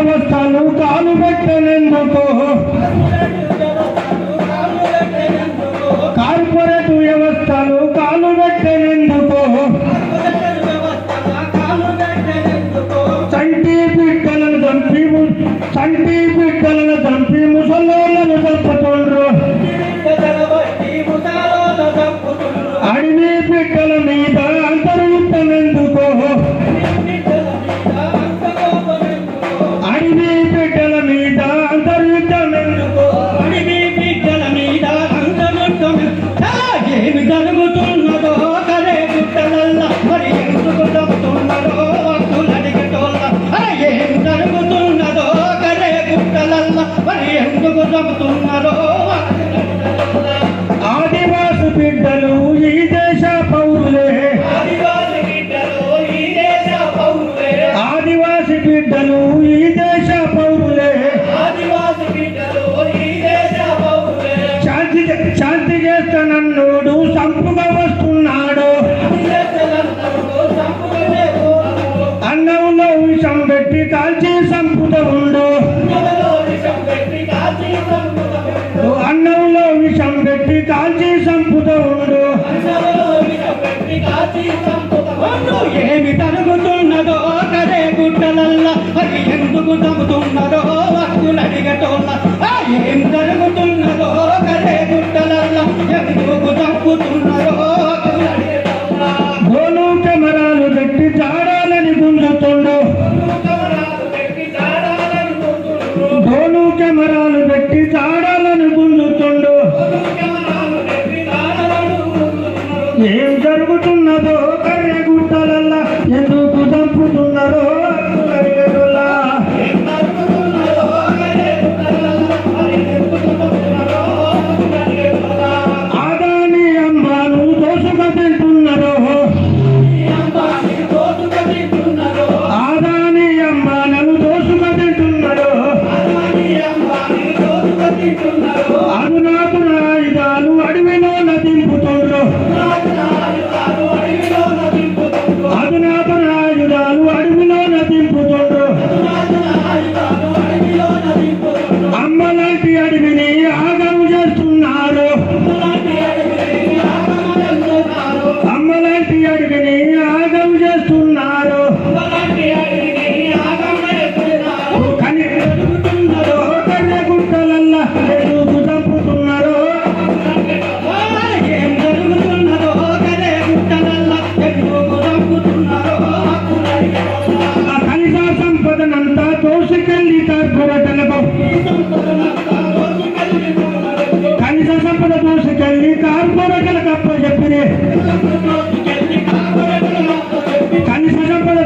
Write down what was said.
వ్యవస్థను కాలు పెట్టనందుకు కార్పొరేట్ వ్యవస్థను కాలు పెట్టనందుకు చంటి బిడ్డలను చంపి ము- చంటి బిడ్డలను చంపి ముసలోళ్ళను చంపుతుండ్రు తప్పుతున్నదో ఆదివాసి బిడ్డలు ఈ దేశ పౌరులే. ఆదివాసి బిడ్డలు ఈ దేశ పౌరులే. ఆదివాసి బిడ్డలు ఈ దేశ పౌరులే. ఆదివాసి బిడ్డలు ఈ దేశ పౌరులే. శాంతి శాంతి చేస్తానన్నుడు సంపుగా వస్తున్నాడు. అన్నంలో విషం పెట్టి కాల్చి సంపుత ఉండు కాల్చి సంపుత ఉండు. ఏమి తరుగుతున్నదో కదే గుట్టలల్లా అది ఎందుకు తగ్గుతున్నదో వక్కులు అడిగటోళ్ళ ఆ ఏం జరుగుతున్నదో కదే గుట్టలల్లా ఎందుకు తగ్గుతున్నదో గోలు కెమెరాలు పెట్టి చాడాలని గుంజుతుండు గోలు కెమెరాలు పెట్టి చాడాలని జరుగుతున్నదో కర్రె గుట్టలల్లా ఎందుకు చంపుతున్నారో ఖనిజ సంపద దోషకెళ్ళి కార్పొరేటలకు అప్పచెప్పని ఖనిజ సంపద